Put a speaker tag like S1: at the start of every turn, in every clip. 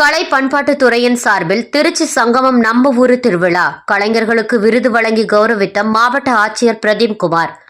S1: கலை பண்பாட்டுத் துறையின் சார்பில் திருச்சி சங்கமம் நம்ம ஊரு திருவிழா. கலைஞர்களுக்கு விருது வழங்கி கௌரவித்த மாவட்ட ஆட்சியர் பிரதீப் குமார்.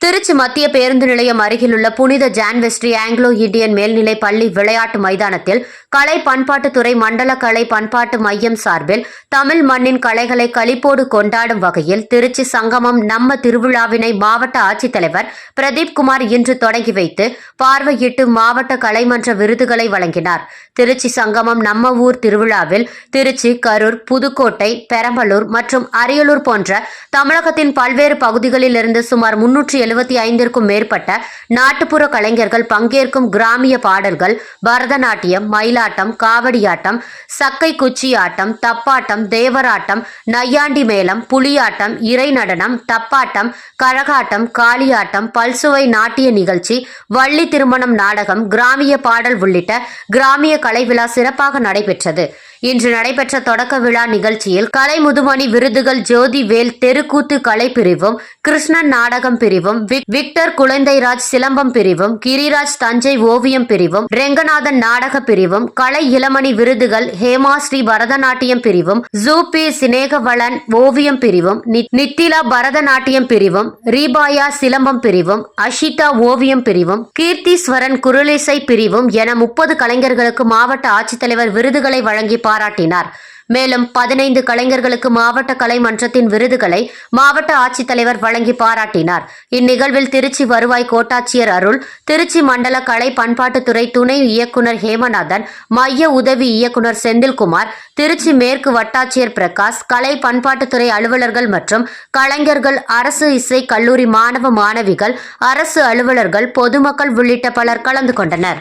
S1: திருச்சி மத்திய பேருந்து நிலையம் அருகிலுள்ள புனித ஜான்வெஸ்ட்ரி ஆங்கிலோ இந்தியன் மேல்நிலை பள்ளி விளையாட்டு மைதானத்தில் கலை பண்பாட்டுத்துறை மண்டல கலை பண்பாட்டு மையம் சார்பில் தமிழ் மண்ணின் கலைகளை களிப்போடு கொண்டாடும் வகையில் திருச்சி சங்கமம் நம்ம திருவிழாவினை மாவட்ட ஆட்சித்தலைவர் பிரதீப் குமார் இன்று தொடங்கி வைத்து பார்வையிட்டு மாவட்ட கலைமன்ற விருதுகளை வழங்கினார். திருச்சி சங்கமம் நம்ம ஊர் திருவிழாவில் திருச்சி கரூர் புதுக்கோட்டை பெரம்பலூர் மற்றும் அரியலூர் போன்ற தமிழகத்தின் பல்வேறு பகுதிகளில் இருந்து சுமார் முன்னூற்றி எழுபத்தி ஐந்திற்கும் மேற்பட்ட நாட்டுப்புற கலைஞர்கள் பங்கேற்கும் கிராமிய பாடல்கள் பரதநாட்டியம் மயிலாட்டம் காவடியாட்டம் சக்கை குச்சி ஆட்டம் தப்பாட்டம் தேவராட்டம் நையாண்டி மேளம் புலியாட்டம் இறை நடனம் தப்பாட்டம் கழகாட்டம் காளியாட்டம் பல்சுவை நாட்டிய நிகழ்ச்சி வள்ளி திருமணம் நாடகம் கிராமிய பாடல் உள்ளிட்ட கிராமிய கலை விழா சிறப்பாக நடைபெற்றது. இன்று நடைபெற்ற தொடக்க விழா நிகழ்ச்சியில் கலை முதுமணி விருதுகள் ஜோதி வேல் தெருக்கூத்து கலை பிரிவும் கிருஷ்ணன் நாடகம் பிரிவும் விக்டர் குழந்தைராஜ் சிலம்பம் பிரிவும் கிரிராஜ் தஞ்சை ஓவியம் பிரிவும் ரெங்கநாதன் நாடக பிரிவும் கலை இளமணி விருதுகள் ஹேமாஸ்ரீ பரதநாட்டியம் பிரிவும் ஜூபி சினேகவளன் ஓவியம் பிரிவும் நி- நித்திலா பரதநாட்டியம் பிரிவும் ரீபாயா சிலம்பம் பிரிவும் அஷிதா ஓவியம் பிரிவும் கீர்த்தீஸ்வரன் குரலிசை பிரிவும் என முப்பது கலைஞர்களுக்கு மாவட்ட ஆட்சித்தலைவர் விருதுகளை வழங்கி பாராட்டினார். மேலும் பதினைந்து கலைஞர்களுக்கு மாவட்ட கலை மன்றத்தின் விருதுகளை மாவட்ட ஆட்சித்தலைவர் வழங்கி பாராட்டினார். இந்நிகழ்வில் திருச்சி வருவாய் கோட்டாட்சியர் அருள் திருச்சி மண்டல கலை பண்பாட்டுத்துறை துணை இயக்குனர் ஹேமநாதன் மைய உதவி இயக்குனர் செந்தில்குமார் திருச்சி மேற்கு வட்டாட்சியர் பிரகாஷ் கலை பண்பாட்டுத்துறை அலுவலர்கள் மற்றும் கலைஞர்கள் அரசு இசை கல்லூரி மாணவ மாணவிகள் அரசு அலுவலர்கள் பொதுமக்கள் உள்ளிட்ட பலர் கலந்து கொண்டனர்.